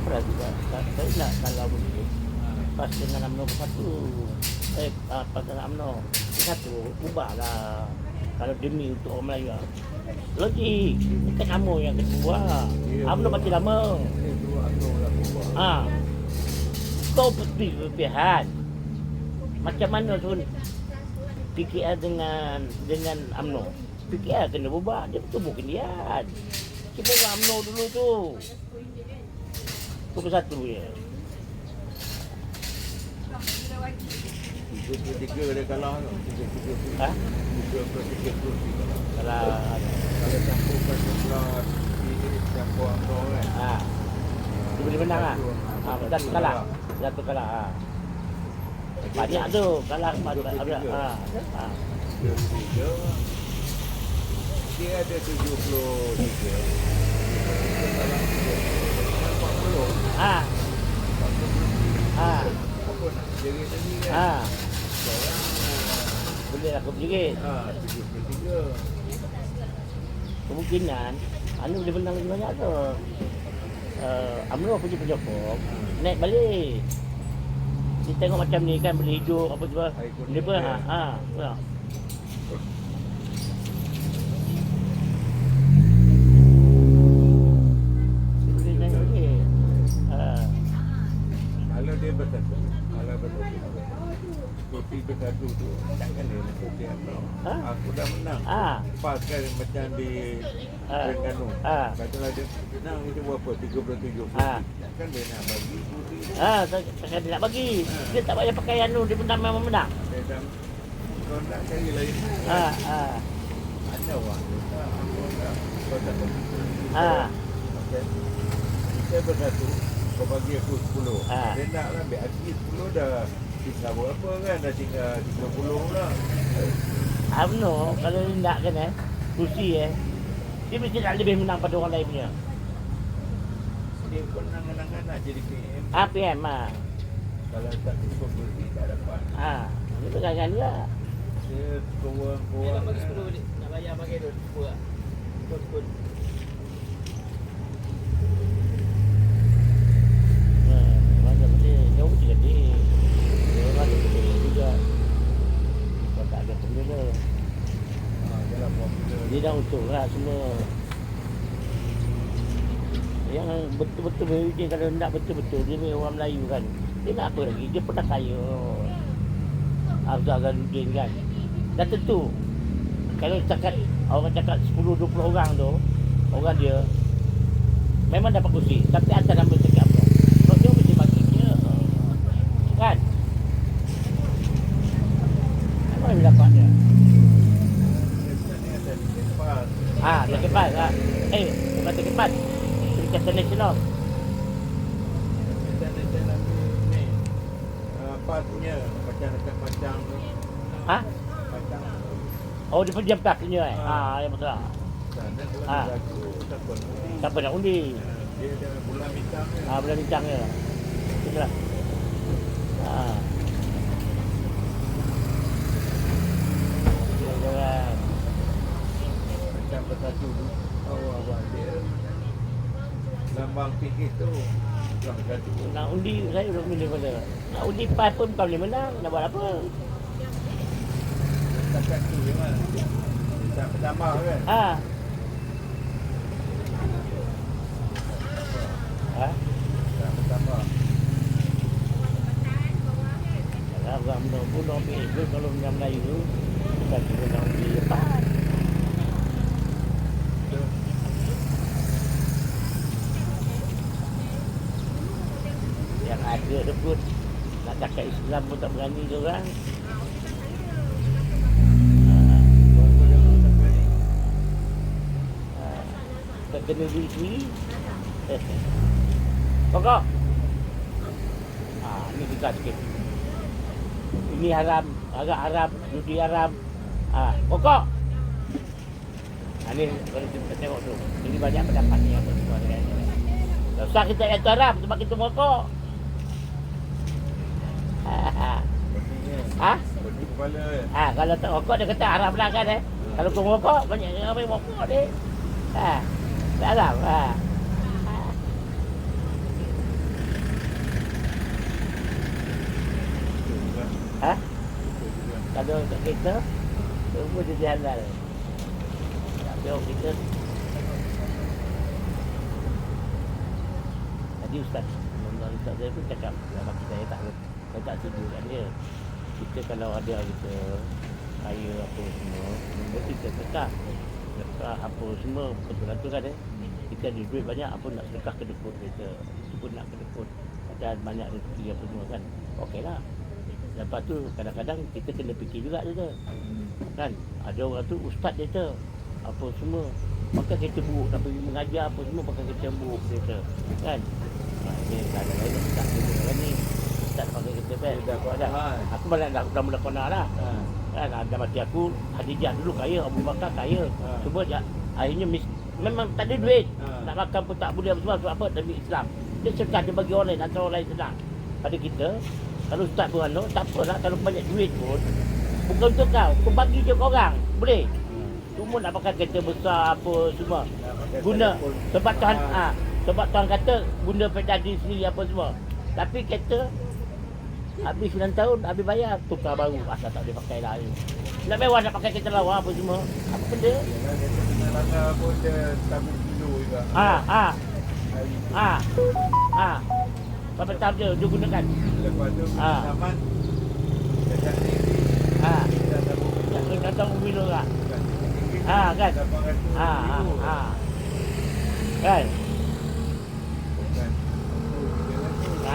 pernah juga. Sa- Saya nak kalau boleh. Pas dengan UMNO satu. Eh, ah, pas dengan UMNO. Satu, ubahlah. Kalau demi untuk orang Melayu. ah. Logik. Bukan kamu yang kedua. Ya, UMNO betul. mati lama. Ah. Kau putih berlebihan. Macam mana pun PKR dengan dengan UMNO. PKR kena berubah. Dia betul bukan dia. Kita buat UMNO dulu tu. Pukul satu je. Yeah. Tiga-tiga dia kalah tu. tiga kalah. Kalau kalau kalah. Kalau kalah. Kalau kalah. boleh kalah. Kalau kalah. Kalau kalah. Satu kalah. Kalau ha. Banyak tu kalah. Kalau kalah. Kalau kalah. Kalau kalah. Ha. Ha. Ha. Boleh lah aku ha, tujuh puluh tiga. Kemungkinan anu boleh menang lagi banyak tu. Uh, UMNO pergi penyokong naik balik. Kita tengok macam ni kan boleh hidup apa kuning Dia pun ha. ha. ha. Kopi bersatu tu takkan dia nak kopi apa? Ha? Aku dah menang. Ha. Pas kan macam di Ha. Terengganu. Ha. Katalah dia menang itu berapa? 37 kopi. Ha. Takkan dia nak bagi kopi. Ha, tak takkan dia nak bagi. Dia tak payah pakai anu, dia menang memang menang. Dia dah kau nak cari lain. Ha, ha. Ada orang tak, aku. Kau tak. Ha. Okey. Kita bersatu, kau bagi aku 10. Ha. Dia nak lah, ambil hati 10 dah Kan? Dah tinggal 30 orang I Kalau dia nak kena Kursi eh? Dia mesti nak lebih menang Pada orang lain punya. Dia menang-menangkan Nak jadi PM Ah PM ah. Kalau tak cukup kursi Tak dapat. Ah, Dia pegang kan juga. Dia Dia nak bagi 10 minit Nak bayar bagi tu Cukup lah. Cukup-cukup dah usul lah semua. Yang betul-betul dia kalau nak betul-betul dia ni orang Melayu kan. Dia nak apa lagi? Dia pernah kaya. Abdul Ghanuddin kan. Dah tentu. Kalau cakap orang cakap 10 20 orang tu, orang dia memang dapat kursi. Tapi atas nama cakap apa? Kalau dia mesti bagi dia. Kan? Memang dia dapat dia. Dia sebenarnya ada di depan. Ah, dia kepas. Ah. Eh, bukan dia. Dia nasional. Ni. Ah, punya, macam dekat Macang tu. Ha? Oh, dia pendiam kakinya eh. Ah. Ah, yang betul. Ah. tak pun. Siapa nak undi? Dia ada bulan bintang ni. Ah, boleh bincang je. Itulah. Ah. Ya, jangan. Macam bersatu tu. Awal-awal dia. Lambang fikir tu. Bukan bersatu. Nak undi, saya udah milih pada. Nak undi PAS pun bukan boleh menang. Nak buat apa? Setakat tu je kan. Tak bertambah kan. Ah. Ha? Tak bertambah. Kalau orang Melayu kalau orang Melayu tu kita nak undi PAS. Tu pun nak cakap Islam pun tak berani dia orang. Ah, Tak kena diri sendiri. Pokok. Ah, ni kita sikit. Ini haram, agak haram, judi haram. Ah, pokok. Ah, ni kalau kita tengok tu. Ini banyak pendapat ni apa semua. Tak kita yang haram sebab kita pokok. kepala. Ha, kalau tak rokok dia kata arah lah kan eh. Hmm. Kalau kau rokok banyak yang ambil rokok ni. Ha. Ah, tak ada. Ah. Ha. Ha? Kalau untuk kita, tunggu jadi halal. Tapi orang kita jadi ustaz Mereka ustaz saya pun cakap Yang kita saya tak Saya tak setuju kan dia kita kalau ada kita Kaya apa semua kita sedekah Sedekah apa semua Betul tu kan eh Kita ada duit banyak Apa nak sedekah ke depot kita Itu pun nak ke depot Dan banyak rezeki apa semua kan. Okey lah. Lepas tu kadang-kadang kita kena fikir juga tu kan? Ada orang tu ustaz dia tu apa semua. Pakai kereta buruk nak pergi mengajar apa semua pakai kereta buruk dia tu kan? Dia kadang-kadang dia kan ni best Dia dah kuat hal. aku malah dah, dah mula kena lah. Ha. kan ada mati aku Khadijah dulu kaya Abu Bakar kaya. Ha. cuma dia, akhirnya mis, memang tak ada duit. Ha. nak makan pun tak boleh apa semua sebab apa? Demi Islam. Dia sedekah dia bagi orang lain antara orang lain senang. Pada kita kalau ustaz pun anu tak apalah kalau banyak duit pun. Bukan untuk kau kau bagi je orang. Boleh. Cuma nak pakai kereta besar apa semua. Guna sebab Tuhan Ha. ah sebab Tuhan kata guna pedadi sendiri apa semua. Tapi kereta habis 9 tahun habis bayar tukar baru. Asal tak boleh pakai lah. Nak mewah nak pakai kereta lawa apa semua. Apa benda? Kereta langgar pun dia tabung kilo juga. ah. Ah. Hari ah. Ah berapa tahun dia? Dia gunakan? Lepas tu Ha. zaman dekat sini ah kita tabung tak kilo. kena tahu mobil orang Dekat sini Ha, kan? 800 ah ah kilo. ah. Kan Bukan.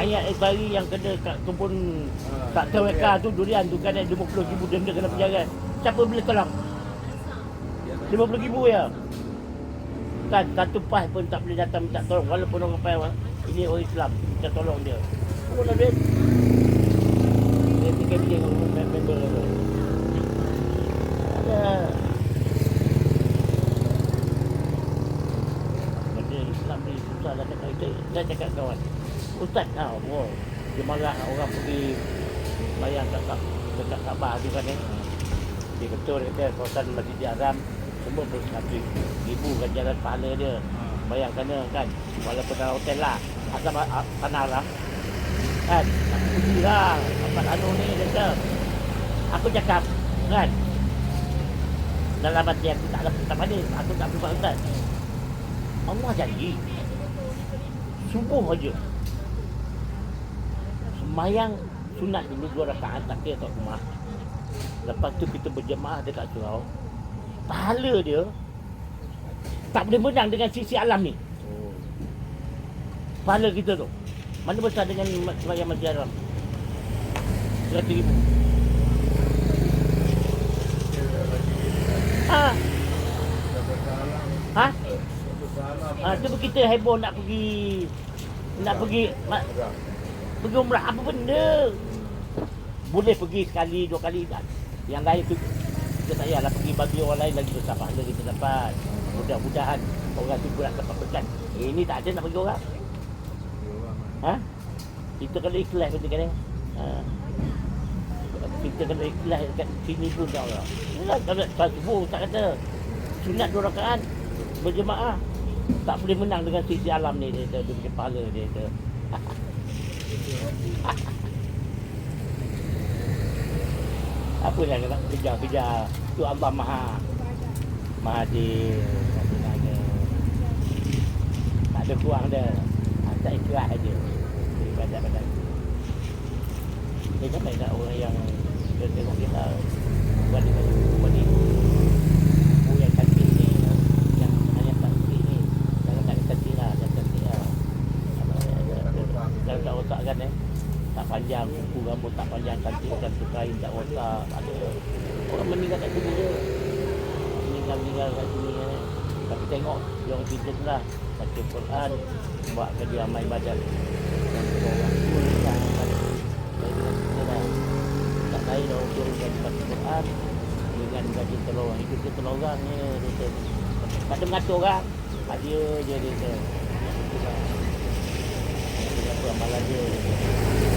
Rakyat Ekbari yang kena kat kebun Ha, tak tahu mereka tu durian tu kan 50 ribu denda kena penjara. Siapa boleh tolong? 50 ribu ya. Kan satu pas pun tak boleh datang minta tolong walaupun orang payah ini orang Islam kita tolong dia. Pun ada duit. Dia fikir-fikir dengan member tu. Ada. Islam ni susah lah cakap kita. Saya cakap kawan. Ustaz ah, wow. Dia marah orang pergi bayang kat Kak- dekat Kaabah tu kan eh. Dia betul dia kata kawasan Masjid Haram semua pun satu ribu ganjaran pahala dia. Bayangkan dia kan walaupun dalam hotel lah asal tanah haram kan aku puji lah dapat anu ni dia kata aku cakap kan dalam hati aku tak ada tak ada aku tak berbuat Ustaz Allah jadi subuh aja semayang sunat dulu dua rakaat takbir kat rumah. Lepas tu kita berjemaah dekat surau pahala dia tak boleh menang dengan sisi alam ni. Pahala kita tu. Mana besar dengan ma- semayang masjid haram? Seratus ribu. Ha? Ha? Ha tu kita heboh nak pergi nak pergi. Pergi umrah apa benda? Boleh pergi sekali dua kali kan yang lain tu kita tak payahlah pergi bagi orang lain lagi besar pahala kita dapat mudah-mudahan orang tu pun nak dapat berkat eh, ini tak ada nak bagi orang? Ha? Kita kena ikhlas kan eh? ha? Kita kena ikhlas dekat sini pun tak Allah kalau tak subuh tak kata. Sunat dua rakaat berjemaah tak boleh menang dengan sisi alam ni dia, dia, dia punya pahala dia, dia. apa yang nak kejar-kejar tu Allah Maha. Maha di tak ada kurang dia. Ah, tak ikhlas aja daripada pada dia kan ada orang yang dia tengok kita buat dia buat ni oh yang cantik ni yang yang cantik ni jangan tak cantik lah yang cantik lah Jangan tak eh Tak panjang Kuku rambut tak panjang Cantik satu kain tak otak Ada. Orang meninggal kat sini je. Meninggal-meninggal kat sini eh. Tapi tengok Yang kita tu lah. Baca Quran Buat kerja amal ibadat orang dengan kita lah. Tak lain orang tua gaji baca Quran Dengan gaji telur. Orang Hidup dia telur orang ni Dia kata. Tak ada mengatur orang Dia je dia kata Itu lah apa